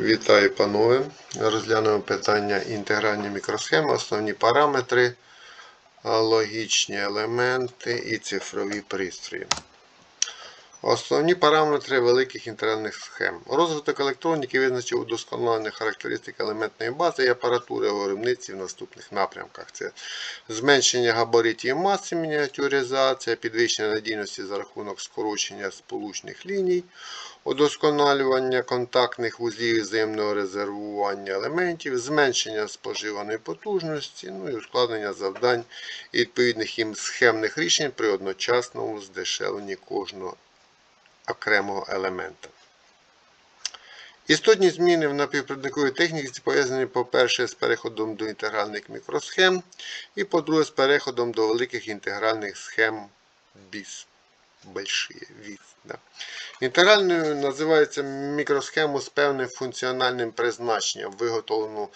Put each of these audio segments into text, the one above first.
Вітаю, панове. Розглянемо питання інтегральні мікросхеми, основні параметри, логічні елементи і цифрові пристрої. Основні параметри великих інтегральних схем. Розвиток електроніки визначив удосконалення характеристик елементної бази і апаратури виробниці в наступних напрямках. Це зменшення габаритів маси, мініатюризація, підвищення надійності за рахунок скорочення сполучних ліній, удосконалювання контактних вузлів взаємного резервування елементів, зменшення споживаної потужності, ну і ускладнення завдань і відповідних їм схемних рішень при одночасному здешевленні кожного окремого елемента. Істотні зміни в напівпровідниковій техніці пов'язані, по-перше, з переходом до інтегральних мікросхем, і по-друге, з переходом до великих інтегральних схем BIS. Большие, VIS, да. Інтегральною називається мікросхему з певним функціональним призначенням, виготовлену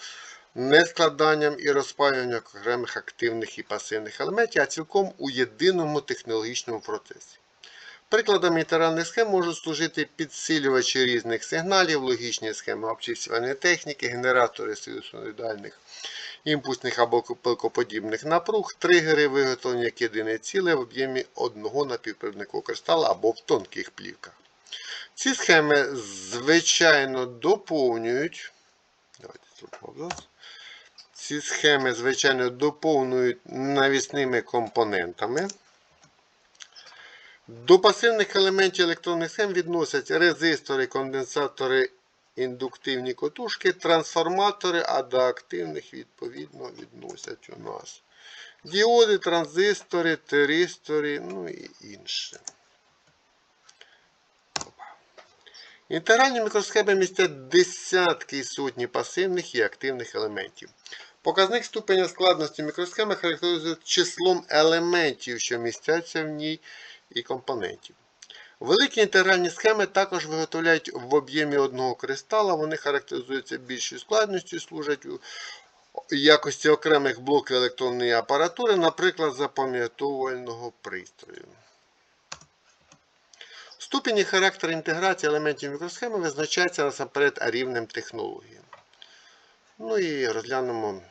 не складанням і розпаюванням окремих активних і пасивних елементів, а цілком у єдиному технологічному процесі. Прикладами інтегральних схем можуть служити підсилювачі різних сигналів, логічні схеми обчислювальної техніки, генератори синусоїдальних імпульсних або пилкоподібних напруг, тригери, виготовлені як єдине ціле в об'ємі одного напівпровідникового кристала або в тонких плівках. Ці схеми, звичайно, доповнюють. Ці схеми, звичайно, доповнюють навісними компонентами. До пасивних елементів електронних схем відносять резистори, конденсатори, індуктивні котушки, трансформатори, а до активних відповідно відносять у нас діоди, транзистори, теристори, ну і інше. Інтегральні мікросхеми містять десятки і сотні пасивних і активних елементів. Показник ступеня складності мікросхеми характеризується числом елементів, що містяться в ній і компонентів. Великі інтегральні схеми також виготовляють в об'ємі одного кристала. Вони характеризуються більшою складністю служать у якості окремих блоків електронної апаратури, наприклад, запам'ятовувального пристрою. Ступінь і характер інтеграції елементів мікросхеми визначається насамперед рівнем технології. Ну і розглянемо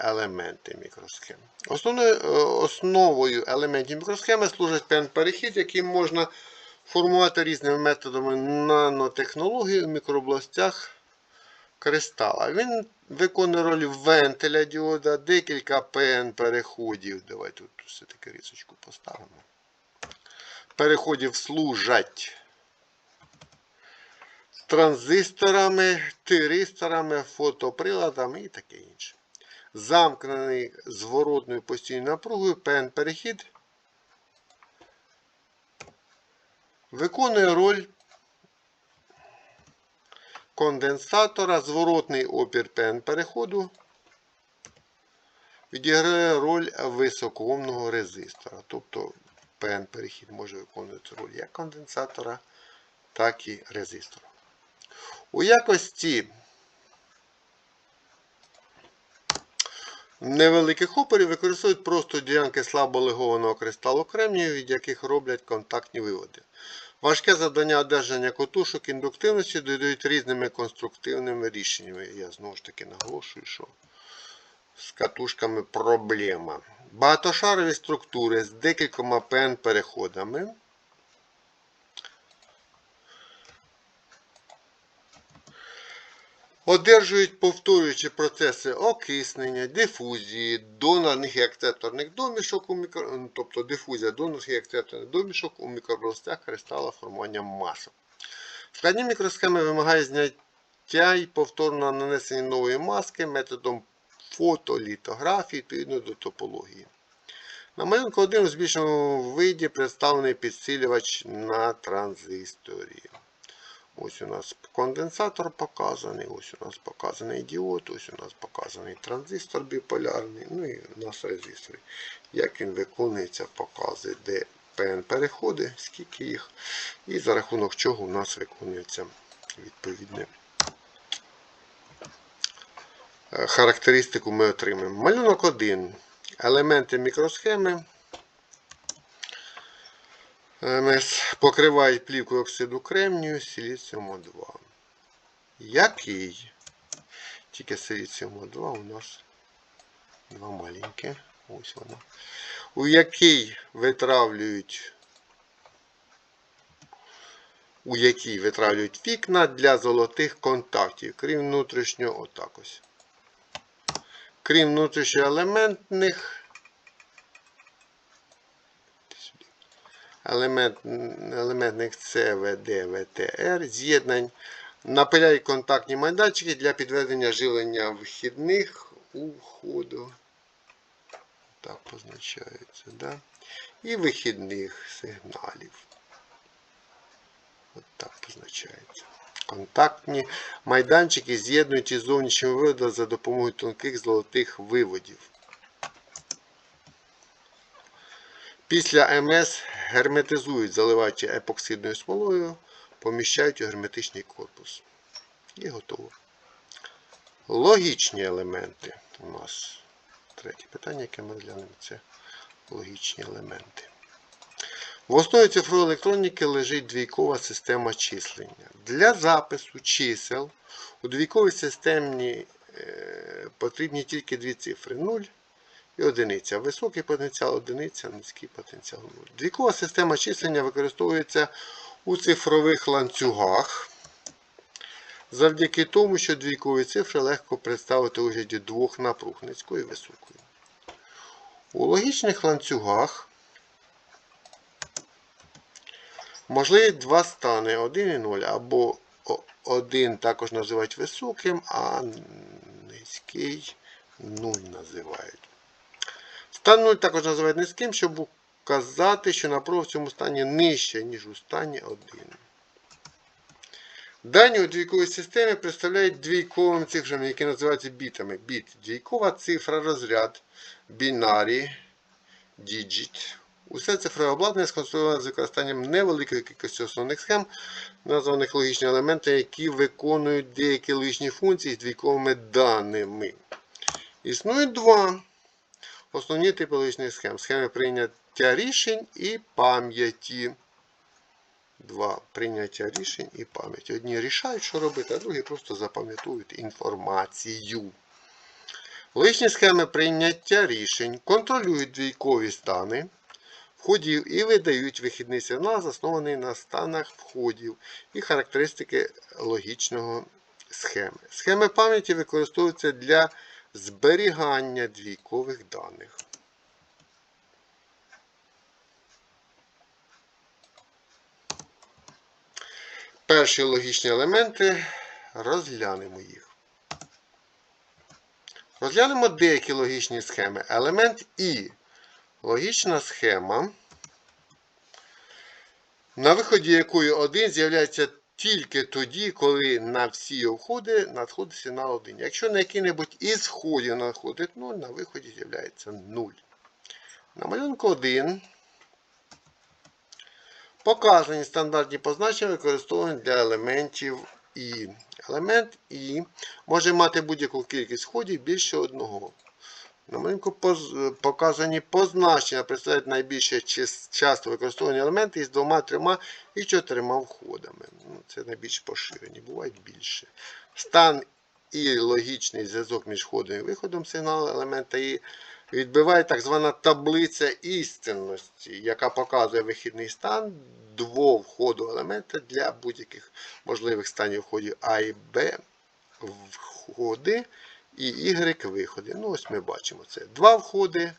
елементи мікросхем. Основною е, основою елементів мікросхеми служить певний перехід, який можна формувати різними методами нанотехнології у мікрообластях кристала. Він виконує роль вентиля діода, декілька ПН переходів. Давайте тут все-таки рисочку поставимо. Переходів служать транзисторами, тиристорами, фотоприладами і таке інше. Замкнений зворотною постійною напругою ПН перехід виконує роль конденсатора, зворотний опір ПН переходу відіграє роль високоомного резистора. Тобто ПН перехід може виконувати роль як конденсатора, так і резистора. У якості невеликих опорів використовують просто ділянки слаболегованого кристалу кремнію, від яких роблять контактні виводи. Важке завдання одержання котушок індуктивності додають різними конструктивними рішеннями. Я знову ж таки наголошую, що з катушками проблема. Багатошарові структури з декількома ПН переходами. Одержують повторюючи процеси окиснення, дифузії, донорних і акцепторних домішок у мікро... тобто дифузія донорних і акцепторних домішок у мікрообластях кристала формування масок. Складні мікросхеми вимагають зняття і повторного нанесення нової маски методом фотолітографії відповідно до топології. На малюнку 1 у збільшеному виді представлений підсилювач на транзисторі. Ось у нас конденсатор показаний, ось у нас показаний діод, ось у нас показаний транзистор біполярний, ну і у нас резистори. Як він виконується, показує, де ПН переходи, скільки їх, і за рахунок чого у нас виконується відповідне е, характеристику ми отримаємо. Малюнок 1. Елементи мікросхеми. МС покривають плівкою оксиду кремнію силіціуму 2. який. Тільки цьому 2 у нас два маленькі. Ось воно. У який витравлюють у якій витравлюють вікна для золотих контактів, крім внутрішнього отак ось. Крім внутрішньоелементних елемент, елементних ЦВД, ВТР, з'єднань, напиляють контактні майданчики для підведення живлення вхідних у входу. Так позначається, да? І вихідних сигналів. От так позначається. Контактні майданчики з'єднують із зовнішнім виводом за допомогою тонких золотих виводів. Після МС герметизують, заливаючи епоксидною смолою, поміщають у герметичний корпус. І готово. Логічні елементи у нас. Третє питання, яке ми розглянемо, це логічні елементи. В основі цифрової електроніки лежить двійкова система числення. Для запису чисел у двійковій системі е, потрібні тільки дві цифри 0 і одиниця. Високий потенціал одиниця, низький потенціал 0. Двійкова система числення використовується у цифрових ланцюгах. Завдяки тому, що двійкові цифри легко представити у вигляді двох напруг низької і високої. У логічних ланцюгах можливі два стани 1 і 0, або 1 також називають високим, а низький 0 називають. Стан 0 також називають низьким, щоб указати, що напруга в цьому стані нижча, ніж у стані 1. Дані у двійковій системі представляють двійковими цифрами, які називаються бітами. Біт двійкова цифра, розряд, бінарі, діджіт. Усе цифрове обладнання сконструйоване з використанням невеликої кількості основних схем, названих логічні елементи, які виконують деякі логічні функції з двійковими даними. Існують два основні типи логічних схем. Схеми прийняття рішень і пам'яті. Два прийняття рішень і пам'ять. Одні рішають, що робити, а другі просто запам'ятовують інформацію. Логічні схеми прийняття рішень контролюють двійкові стани входів і видають вихідний сигнал, заснований на станах входів і характеристики логічного схеми. Схеми пам'яті використовуються для зберігання двійкових даних. Перші логічні елементи розглянемо їх. Розглянемо деякі логічні схеми. Елемент І. Логічна схема, на виході якої 1 з'являється тільки тоді, коли на всі його входи надходить сигнал 1. Якщо на який-небудь із входів надходить 0, на виході з'являється 0. На малюнку 1 показані стандартні позначення використовувані для елементів І. Елемент І може мати будь-яку кількість входів більше одного. На малюнку показані позначення представляють найбільше часто використовані елементи із двома, трьома і чотирма входами. Ну, Це найбільш поширені, бувають більше. Стан і логічний зв'язок між входом і виходом сигналу елемента І відбиває так звана таблиця істинності, яка показує вихідний стан двох входу елемента для будь-яких можливих станів входів А і Б входи і Y виходи. Ну, ось ми бачимо це. Два входи,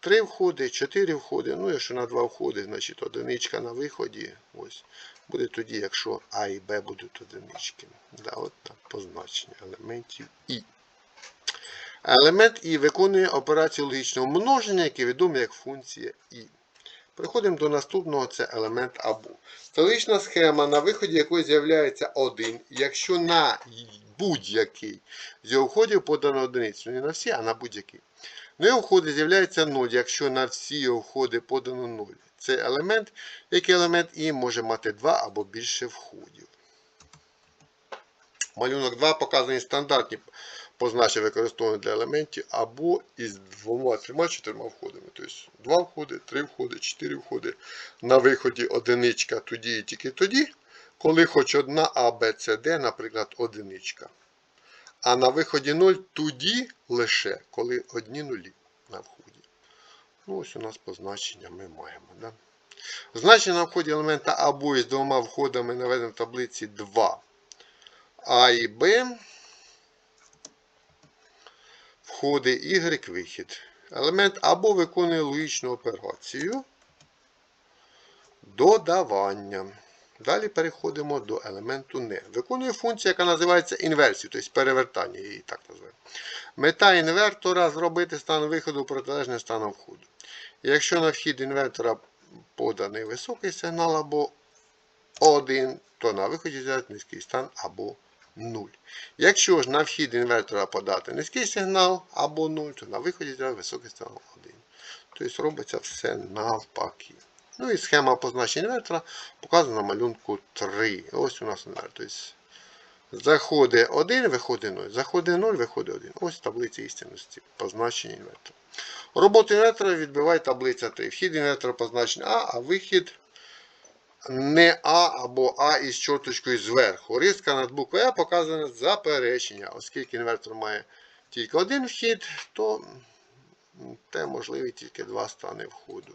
три входи, чотири входи. Ну, якщо на два входи, значить одиничка на виході. Ось. Буде тоді, якщо А і Б будуть одинички. Да, от так, позначення елементів І. Елемент І виконує операцію логічного множення, яке відоме як функція І. Переходимо до наступного, це елемент або. Логічна схема, на виході якої з'являється 1, якщо на будь-який з його входів подано одиницю. Не на всі, а на будь-який. На його входи з'являється 0, якщо на всі його входи подано 0. Це елемент, який елемент І може мати 2 або більше входів. Малюнок 2 показані стандартні позначення використовувані для елементів або із двома, трьома, чотирма входами. Тобто 2 входи, 3 входи, 4 входи. На виході одиничка тоді і тільки тоді. Коли хоч одна А, Б, С, Д, наприклад, одиничка. А на виході 0 тоді лише, коли одні нулі на вході. Ну, ось у нас позначення ми маємо. Да? Значення на вході елемента або із двома входами наведено в таблиці 2. А і Б. Входи Y вихід. Елемент або виконує логічну операцію додавання. Далі переходимо до елементу не. Виконує функцію, яка називається інверсією, тобто перевертання, її так називаємо. Мета інвертора зробити стан виходу протилежним станом входу. Якщо на вхід інвертора поданий високий сигнал або 1, то на виході взяти низький стан або 0. Якщо ж на вхід інвертора подати низький сигнал або 0, то на виході взяти високий стан 1. Тобто робиться все навпаки. Ну і схема позначення інвертора показана на малюнку 3. Ось у нас інвертор. Тобто заходить 1, виходить 0. Заходить 0, виходить 1. Ось таблиця істинності позначення інвертора. Роботу інвертора відбиває таблиця 3. Вхід інвертора позначений А, а вихід не А або А із чорточкою зверху. Риска над буквою А показана заперечення. Оскільки інвертор має тільки один вхід, то те можливі тільки два стани входу.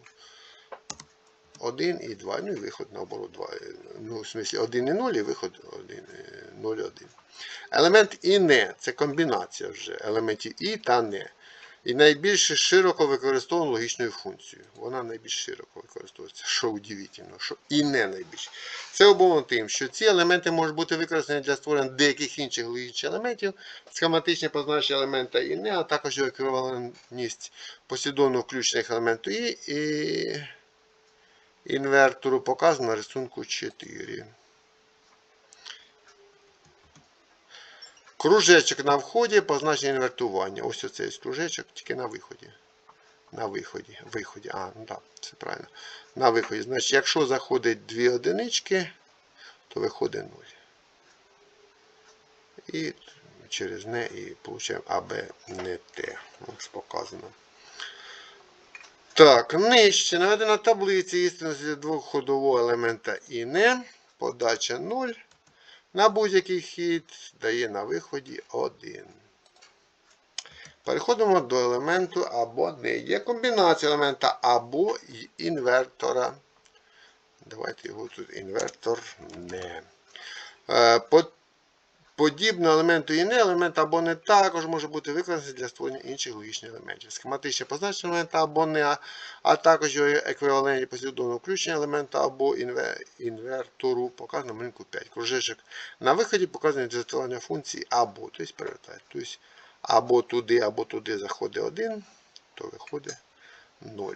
1 і 2. Ну і виход наоборот 2. Ну, в смислі 1 і 0 і виход 1, 0 1. Елемент і не це комбінація вже елементів і та не. І найбільш широко використовуємо логічною функцією. Вона найбільш широко використовується, що удивительно, що і не найбільше. Це обумовлено тим, що ці елементи можуть бути використані для створення деяких інших логічних елементів, схематичне позначення елемента і не, а також його еквівалентність послідовно включених елементів і, і інвертору показано рисунку 4. Кружечок на вході позначення інвертування. Ось оцей кружечок, тільки на виході. На виході. виході. А, ну так, це правильно. На виході. Значить, якщо заходить дві одинички, то виходить 0. І через не і получаємо АБ не Т. Ось показано. Так, нижче наведена таблиця істинності двохходового елемента і не. Подача 0. На будь-який хід дає на виході 1. Переходимо до елементу або не. Є комбінація елемента або інвертора. Давайте його тут інвертор не. Е, Подібно елементу і не елемент або не також може бути використаний для створення інших логічних елементів. Схематичне позначення елемента або не, а також його еквівалентні послідовного включення елемента або інвертору показано малюнку 5. Кружечок на виході показує дезактивування функції або, тобто перевертає. Тобто або туди, або туди заходить 1, то виходить 0.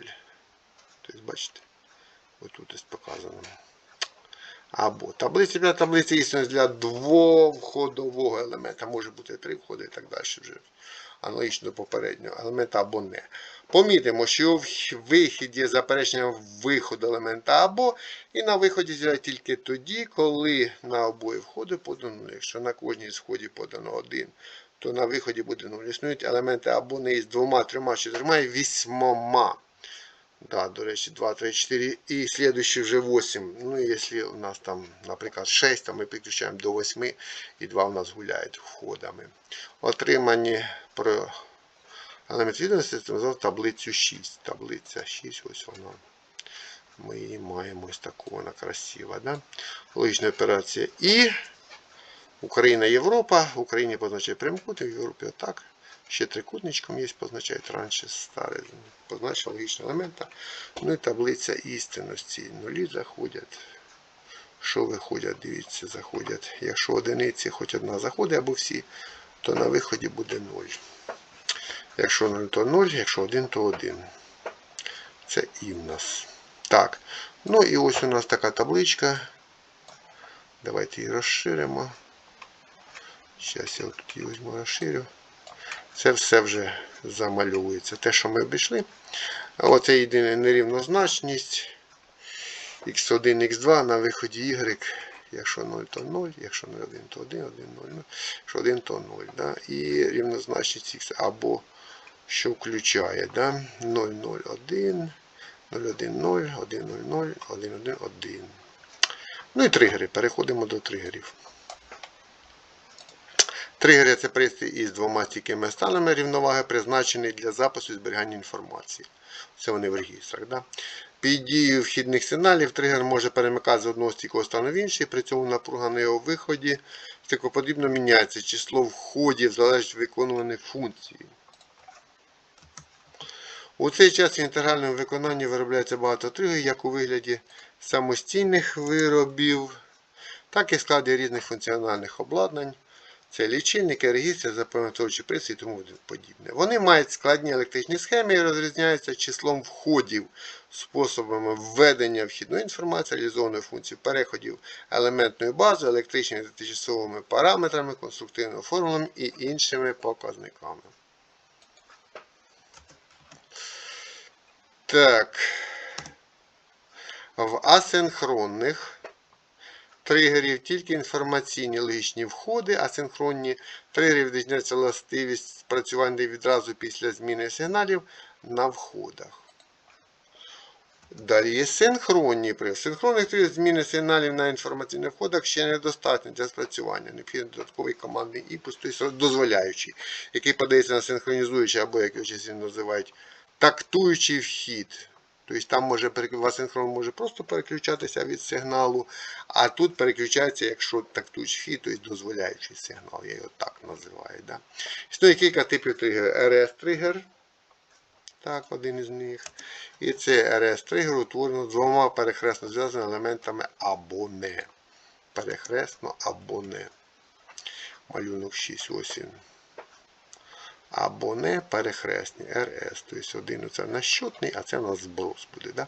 Тобто, бачите, отут ось показано. Або таблиця для таблиці істинності для двоходового елемента. Може бути три входи і так далі. вже Аналогічно до попереднього елемента або не. Помітимо, що вихід є запереченням виходу елемента або, і на виході з'являється тільки тоді, коли на обоє входи подано 0. Якщо на кожній з входів подано 1, то на виході буде 0. Існують елементи або не із двома, трьома, чотирма і вісьмома. Да, до речі, 2, 3, 4 і слідуючий вже 8. Ну, якщо у нас там, наприклад, 6, то ми підключаємо до 8 і 2 у нас гуляють входами. Отримані про елемент відомості називаємо таблицю 6. Таблиця 6, ось вона. Ми її маємо ось таку, вона красива. Да? Логічна операція. І Україна, Європа. В Україні позначає прямокутник, в Європі отак. Ще трикутничком є, позначають раніше старе, позначення логічного елемента. Ну і таблиця істинності. Нулі заходять. Що виходять, дивіться, заходять. Якщо одиниці хоч одна заходить або всі, то на виході буде 0. Якщо 0, то 0, якщо 1, то 1. Це і в нас. Так. Ну і ось у нас така табличка. Давайте її розширимо. Зараз я тут її візьму розширю. Це все вже замальовується. Те, що ми обійшли. Оце єдина нерівнозначність. Х1, х2 на виході y. Якщо 0, то 0, якщо 0, 1, то 1, 1, 0, якщо 1, то 0. Да? І рівнозначність х або що включає да? 0, 0, 1, 0, 1, 0, 1, 0, 0, 1, 1, 1. Ну і тригери. Переходимо до тригерів. Тригери це пристрій із двома стійкими станами рівноваги, призначений для запису і зберігання інформації. Це вони в регістрах. Да? Під дією вхідних сигналів тригер може перемикати з одного стійкого стану в інший, при цьому напруга на його виході стикоподібно міняється. Число входів залежить від виконуваних функцій. У цей час в інтегральному виконанні виробляється багато тригерів, як у вигляді самостійних виробів, так і складі різних функціональних обладнань. Це лічильники, регістри, запам'ятовуючі пристрої і тому подібне. Вони мають складні електричні схеми і розрізняються числом входів, способами введення вхідної інформації, реалізованої функції переходів елементною базою, електричними та тимчасовими параметрами, конструктивними формулами і іншими показниками. Так. В асинхронних тригерів тільки інформаційні логічні входи, асинхронні тригери відрізняються властивість спрацювання відразу після зміни сигналів на входах. Далі є синхронні при синхронних тригерів зміни сигналів на інформаційних входах ще недостатньо для спрацювання. Необхідний додатковий командний імпульс, тобто дозволяючий, який подається на синхронізуючий або, як його часі називають, тактуючий вхід. Тобто там може асинхрон може просто переключатися від сигналу, а тут переключається, якщо тактуючий вхід, тобто дозволяючий сигнал. Я його так називаю. Да? Існує кілька типів тригерів. RS-тригер. Так, один із них. І це RS-тригер утворено двома перехресно зв'язаними елементами або не. Перехресно або не. Малюнок 6 ось він або не перехресні РС. Тобто один це нащутний, а це у нас зброс буде. Да?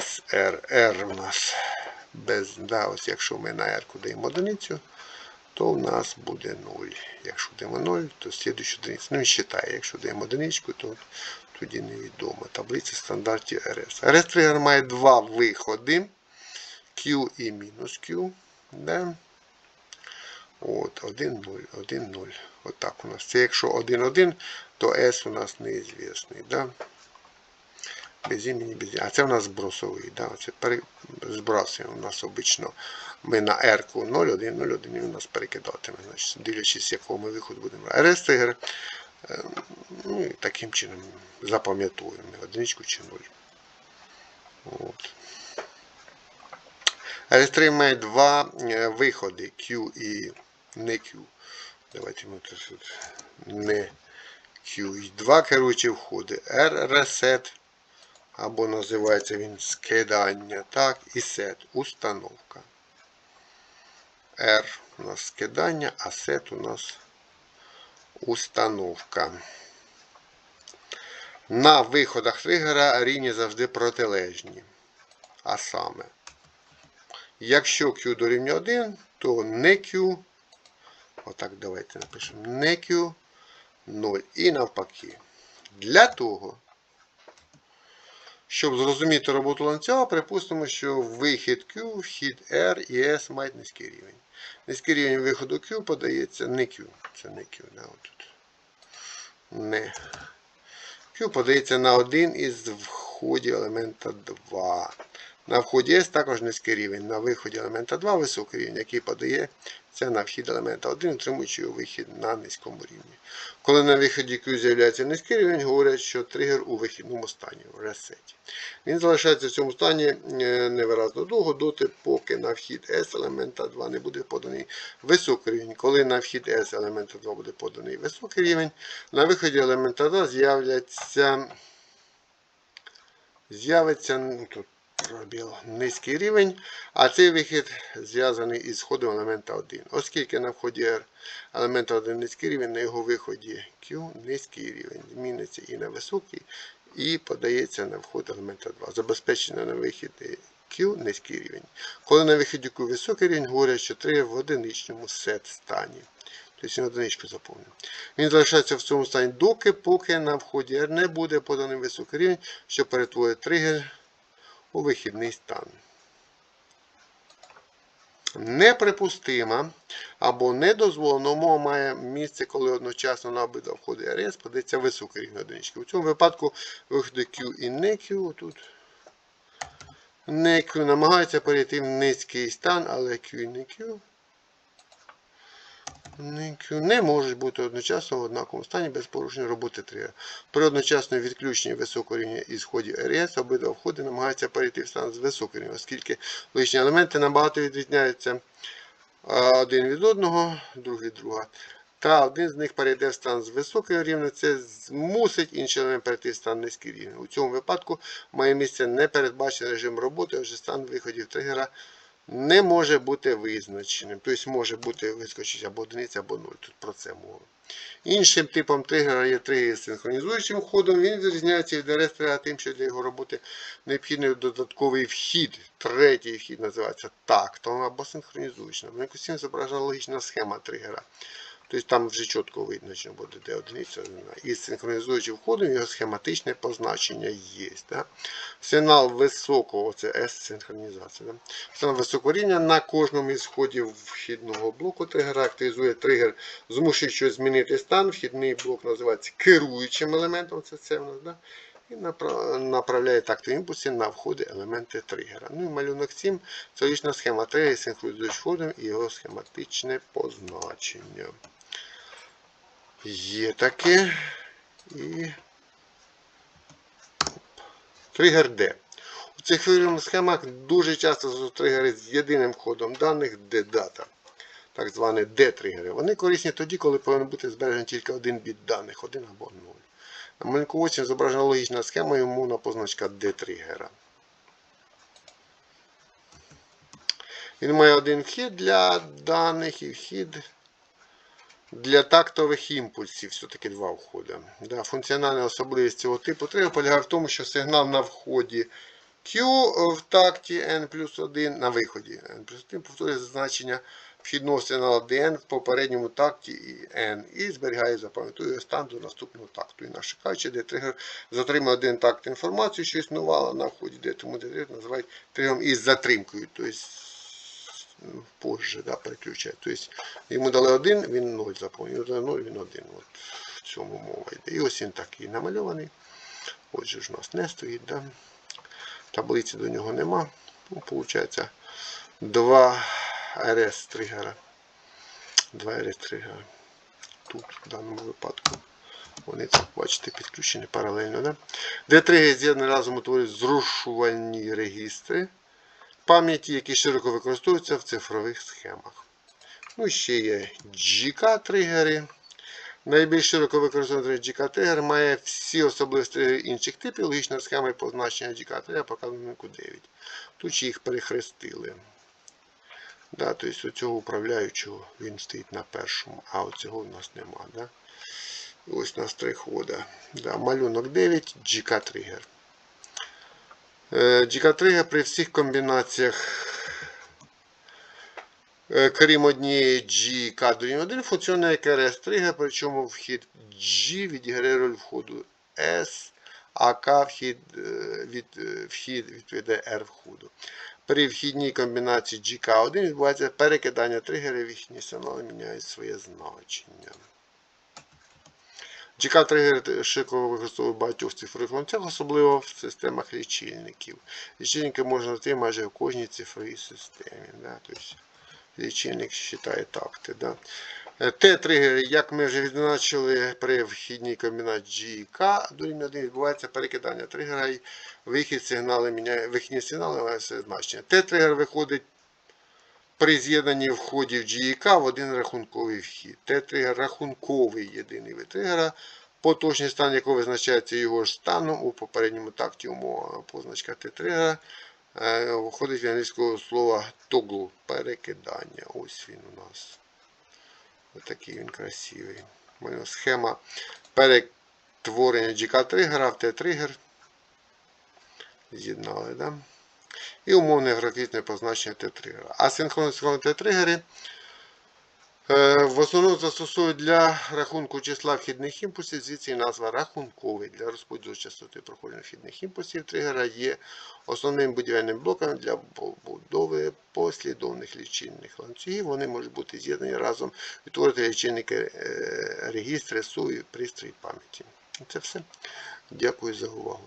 СРР у нас без, да, ось якщо ми на R даємо одиницю, то у нас буде 0. Якщо даємо 0, то слідуючу одиницю. Ну, він вважає, якщо даємо одиничку, то тоді невідомо. Таблиця стандартів RS. RS тригер має два виходи. Q і мінус Q. Да? От, 1, 0, 1, 0. Отак у нас. Це якщо 1, 1, то S у нас неізвісний. Да? Без імені, без імені. А це у нас збросовий. Да? Це пере... збрасуємо у нас обично. Ми на R 0, 1, 0, 1 і у нас перекидатиме. Значить, дивлячись, якого ми виходу будемо. RS. Ну, і таким чином запам'ятовуємо одиничку чи 0. От. RS3 має два виходи Q і не Q. Давайте ми тут не Q. І два керуючі входи. R reset. Або називається він скидання. Так, і set установка. R у нас скидання, а set у нас установка. На виходах тригера рівні завжди протилежні. А саме, якщо Q дорівнює 1, то не Q Отак давайте напишемо не Q 0. І навпаки. Для того, щоб зрозуміти роботу ланцюга, припустимо, що вихід Q, вхід R і S мають низький рівень. Низький рівень виходу Q подається не Q. Це не Q. Да, отут. Не. Q подається на один із входів елемента 2. На вході S також низький рівень. На виході елемента 2 високий рівень, який подає це на вхід елемента 1, утримуючи його вихід на низькому рівні. Коли на виході Q з'являється низький рівень, говорять, що тригер у вихідному стані, в ресеті. Він залишається в цьому стані е, невиразно довго, доти, поки на вхід S елемента 2 не буде поданий високий рівень. Коли на вхід S елемента 2 буде поданий високий рівень, на виході елемента 2 з'являться з'явиться ну, тут пробіл низький рівень, а цей вихід зв'язаний із входом елемента 1. Оскільки на вході R елемента 1 низький рівень, на його виході Q низький рівень. Зміниться і на високий, і подається на вход елемента 2. Забезпечено на вихід Q низький рівень. Коли на виході Q високий рівень, говорять, що 3 в одиничному сет стані. Тобто він одиничку заповнив. Він залишається в цьому стані доки, поки на вході R не буде поданий високий рівень, що перетворить тригер у вихідний стан. Неприпустима або недозволена умова має місце, коли одночасно на обидва входи РС подається високий рівень одинички. У цьому випадку виходи Q і не Q тут Не Q намагається перейти в низький стан, але Q Q. Не Q не можуть бути одночасно в однаковому стані без порушення роботи тригера. При одночасному відключенні високого рівня із входів РС обидва входи намагаються перейти в стан з високого рівня, оскільки лишні елементи набагато відрізняються один від одного, друг від друга. Та один з них перейде в стан з високого рівня, це змусить інший елемент перейти в стан низький рівень. У цьому випадку має місце непередбачений режим роботи, отже стан виходів тригера не може бути визначеним. Тобто може бути вискочить або одиниця, або 0. Тут про це мова. Іншим типом тригера є тригер з синхронізуючим входом. Він відрізняється від РС тим, що для його роботи необхідний додатковий вхід. Третій вхід називається тактом або синхронізуючим. На всім зображена логічна схема тригера. Тобто там вже чітко видно, що буде де одиниця. І з синхронізуючим входом його схематичне позначення є. Да? Сигнал високого, це S-синхронізація. Да? Сигнал високого рівня на кожному із входів вхідного блоку тригера активізує тригер, змушує щось змінити стан. Вхідний блок називається керуючим елементом. Це це в нас, да? І направ- направляє такти імпульси на входи елементи тригера. Ну і малюнок 7 це лічна схема тригера, синхронізуючим входом і його схематичне позначення. Є таке. І тригер D. У цих схемах дуже часто тригери з єдиним входом даних D-дата. Так звані D-тригери. Вони корисні тоді, коли повинен бути збережений тільки один біт даних, один або 0. На малюнку 8 зображена логічна схема і умовна позначка D-тригера. Він має один вхід для даних і вхід для тактових імпульсів. Все-таки два входи. Да, функціональна особливість цього типу тригера полягає в тому, що сигнал на вході Q в такті N плюс 1 на виході N плюс 1 повторює значення вхідного сигналу DN в попередньому такті і N і зберігає, запам'ятовує стан до наступного такту. Інакше кажучи, де тригер затримує один такт інформацію, що існувала на вході, де тому де тригер називають тригером із затримкою. Тобто позже да, переключає. Тобто йому дали один, він 0 заповнив, йому дали 0, він 1. От в цьому мова йде. І ось він такий намальований. Отже ж у нас не стоїть. Да? Таблиці до нього нема. Ну, Получається два РС тригера. Два РС тригера. Тут в даному випадку. Вони бачите, підключені паралельно. Да? Де тригер з'єднані разом утворюють зрушувальні регістри пам'яті, які широко використовуються в цифрових схемах. Ну, ще є GK-тригери. Найбільш широко використовуваний GK-тригер має всі особливості інших типів. Логічна схема і позначення GK-тригера показано лінку 9. Тут їх перехрестили. Да, тобто цього управляючого він стоїть на першому, а оцього в нас нема. Да? Ось у нас три хода. Да, малюнок 9, GK-тригер. GK-тригер при всіх комбінаціях Е, крім однієї GK дорівнює 1, функціонує як RS тригер, причому вхід G відіграє роль входу S, а K вхід, е, від, е, вхід відповідає R входу. При вхідній комбінації GK1 відбувається перекидання тригерів, їхні сигнали міняють своє значення. GK-тригер широко використовують в багатьох цифрових ланцях, особливо в системах лічильників. Лічильники можна знайти майже в кожній цифровій системі. Да? Тобто, лічильник вважає такти. Да? Т-тригери, як ми вже відзначили при вхідній комбінації GK, до рівня 1 відбувається перекидання тригера і вихід сигнали міняє, вихідні сигнали мають своє значення. Т-тригер виходить при з'єднанні входів GK в один рахунковий вхід. Т-тригер рахунковий єдиний вид тригера, поточний стан якого визначається його ж станом у попередньому такті умова позначка Т-тригера. Виходить від англійського слова toggle перекидання. Ось він у нас. Ось такий він красивий. Схема перетворення GK-тригера в Т-тригер. З'єднали, да? І умовне графічне позначення Т-тригера. А синхронні Т-тригери е, в основному застосовують для рахунку числа вхідних імпульсів, звідси назва рахунковий. Для розподілу частоти проходження вхідних імпульсів тригера є основним будівельним блоком для побудови послідовних лічильних ланцюгів. Вони можуть бути з'єднані разом, відтворити лічильники е, регістри, СУ і пристрій пам'яті. Це все. Дякую за увагу.